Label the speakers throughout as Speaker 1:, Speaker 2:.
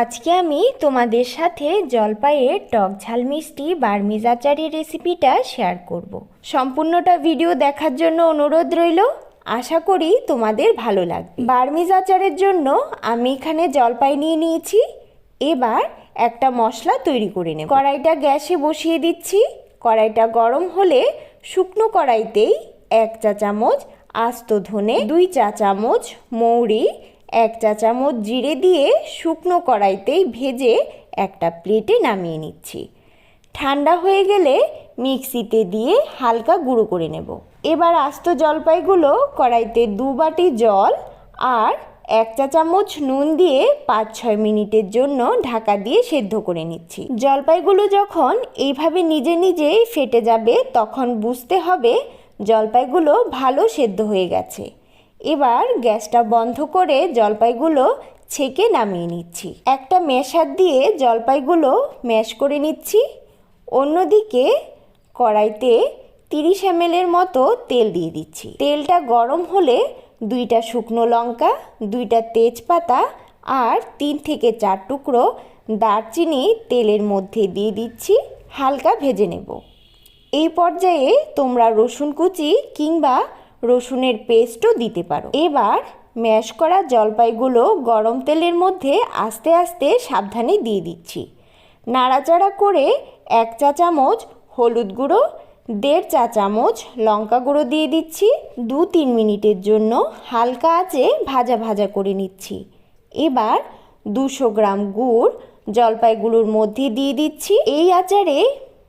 Speaker 1: আজকে আমি তোমাদের সাথে জলপাইয়ের টক ঝাল মিষ্টি বার্মিজ আচারের রেসিপিটা শেয়ার করব। সম্পূর্ণটা ভিডিও দেখার জন্য অনুরোধ রইল। আশা করি তোমাদের ভালো লাগবে। বার্মিজ আচারের জন্য আমি এখানে জলপাই নিয়ে নিয়েছি। এবার একটা মশলা তৈরি করে নেব। কড়াইটা গ্যাসে বসিয়ে দিচ্ছি। কড়াইটা গরম হলে শুকনো কড়াইতেই এক চা চামচ আস্ত ধনে, দুই চা চামচ মৌরি এক চা চামচ জিরে দিয়ে শুকনো কড়াইতেই ভেজে একটা প্লেটে নামিয়ে নিচ্ছি। ঠান্ডা হয়ে গেলে মিক্সিতে দিয়ে হালকা গুঁড়ো করে নেব। এবার আস্ত জলপাইগুলো কড়াইতে দু বাটি জল আর এক চা চামচ নুন দিয়ে পাঁচ ছয় মিনিটের জন্য ঢাকা দিয়ে সেদ্ধ করে নিচ্ছি। জলপাইগুলো যখন এইভাবে নিজে নিজেই ফেটে যাবে তখন বুঝতে হবে জলপাইগুলো ভালো সেদ্ধ হয়ে গেছে। এবার গ্যাসটা বন্ধ করে জলপাইগুলো ছেঁকে নামিয়ে নিচ্ছি। একটা মেশার দিয়ে জলপাইগুলো ম্যাশ করে নিচ্ছি। অন্যদিকে কড়াইতে তিরিশ এর মতো তেল দিয়ে দিচ্ছি। তেলটা গরম হলে দুইটা শুকনো লঙ্কা, দুইটা তেজপাতা আর তিন থেকে চার টুকরো দারচিনি তেলের মধ্যে দিয়ে দিচ্ছি। হালকা ভেজে নেব। এই পর্যায়ে তোমরা রসুন কুচি কিংবা রসুনের পেস্টও দিতে পারো। এবার ম্যাশ করা জলপাইগুলো গরম তেলের মধ্যে আস্তে আস্তে সাবধানে দিয়ে দিচ্ছি। নাড়াচাড়া করে এক চা চামচ হলুদ গুঁড়ো, দেড় চা চামচ লঙ্কা গুঁড়ো দিয়ে দিচ্ছি। দু তিন মিনিটের জন্য হালকা আঁচে ভাজা ভাজা করে নিচ্ছি। এবার দুশো গ্রাম গুড় জলপাইগুলোর মধ্যে দিয়ে দিচ্ছি। এই আচারে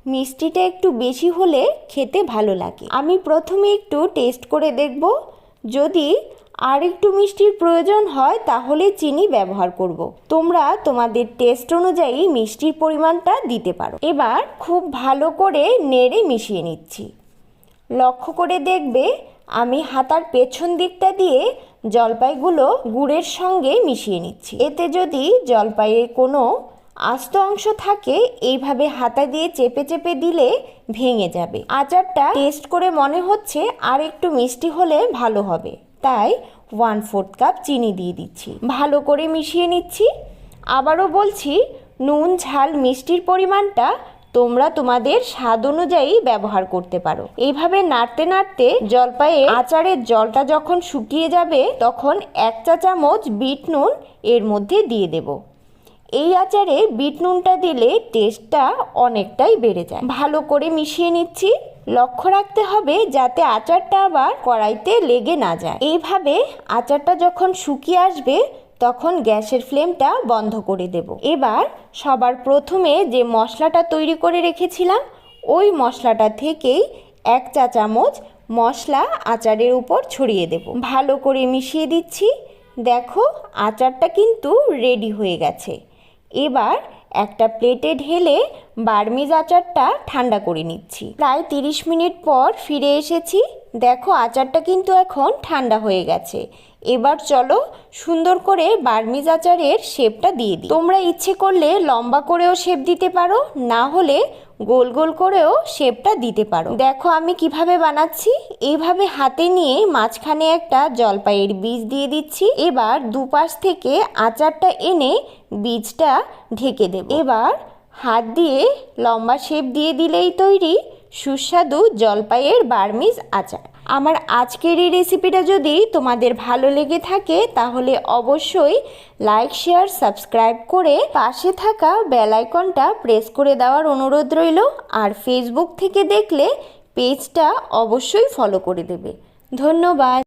Speaker 1: মিষ্টিটা একটু বেশি হলে খেতে ভালো লাগে। আমি প্রথমে একটু টেস্ট করে দেখব। যদি আর একটু মিষ্টির প্রয়োজন হয়, তাহলে চিনি ব্যবহার করব। তোমরা তোমাদের টেস্ট অনুযায়ী মিষ্টির পরিমাণটা দিতে পারো। এবার খুব ভালো করে নেড়ে মিশিয়ে নিচ্ছি। লক্ষ্য করে দেখবে, আমি হাতার পেছন দিকটা দিয়ে জলপাইগুলো গুড়ের সঙ্গে মিশিয়ে নিচ্ছি। এতে যদি জলপাইয়ের কোনো আস্ত অংশ থাকে, এইভাবে হাতা দিয়ে চেপে চেপে দিলে ভেঙে যাবে। আচারটা টেস্ট করে মনে হচ্ছে আর একটু মিষ্টি হলে ভালো হবে। তাই ওয়ান ফোর্থ কাপ চিনি দিয়ে দিচ্ছি। ভালো করে মিশিয়ে নিচ্ছি। আবারও বলছি, নুন, ঝাল, মিষ্টির পরিমাণটা তোমরা তোমাদের স্বাদ অনুযায়ী ব্যবহার করতে পারো। এইভাবে নাড়তে নাড়তে জলপাইয়ে আচারের জলটা যখন শুকিয়ে যাবে, তখন এক চা চামচ বিট নুন এর মধ্যে দিয়ে দেবো। এই আচারে বিট নুনটা দিলে টেস্টটা অনেকটাই বেড়ে যায়। ভালো করে মিশিয়ে নিচ্ছি। লক্ষ্য রাখতে হবে যাতে আচারটা আবার কড়াইতে লেগে না যায়। এইভাবে আচারটা যখন শুকিয়ে আসবে, তখন গ্যাসের ফ্লেমটা বন্ধ করে দেব। এবার সবার প্রথমে যে মশলাটা তৈরি করে রেখেছিলাম, ওই মশলাটা থেকেই এক চা চামচ মশলা আচারের উপর ছড়িয়ে দেব। ভালো করে মিশিয়ে দিচ্ছি। দেখো, আচারটা কিন্তু রেডি হয়ে গেছে। এবার একটা প্লেটে ঢেলে বার্মিজ আচারটা ঠান্ডা করে নিচ্ছি। প্রায় তিরিশ মিনিট পর ফিরে এসেছি দেখো আচারটা কিন্তু এখন ঠান্ডা হয়ে গেছে। এবার চলো সুন্দর করে বার্মিজ আচারের শেপটা দিয়ে দিই। তোমরা ইচ্ছে করলে লম্বা করেও শেপ দিতে পারো, না হলে গোল গোল করেও শেপটা দিতে পারো। দেখো আমি কীভাবে বানাচ্ছি। এইভাবে হাতে নিয়ে মাঝখানে একটা জলপাইয়ের বীজ দিয়ে দিচ্ছি। এবার দুপাশ থেকে আচারটা এনে বীজটা ঢেকে দেব। এবার হাত দিয়ে লম্বা শেপ দিয়ে দিলেই তৈরি। সুস্বাদু জলপাইয়ের বার্মিজ আচার। আমার আজকের এই রেসিপিটা যদি তোমাদের ভালো লেগে থাকে, তাহলে অবশ্যই লাইক, শেয়ার, সাবস্ক্রাইব করে পাশে থাকা বেল আইকনটা প্রেস করে দেওয়ার অনুরোধ রইল। আর ফেসবুক থেকে দেখলে পেজটা অবশ্যই ফলো করে দেবে। ধন্যবাদ।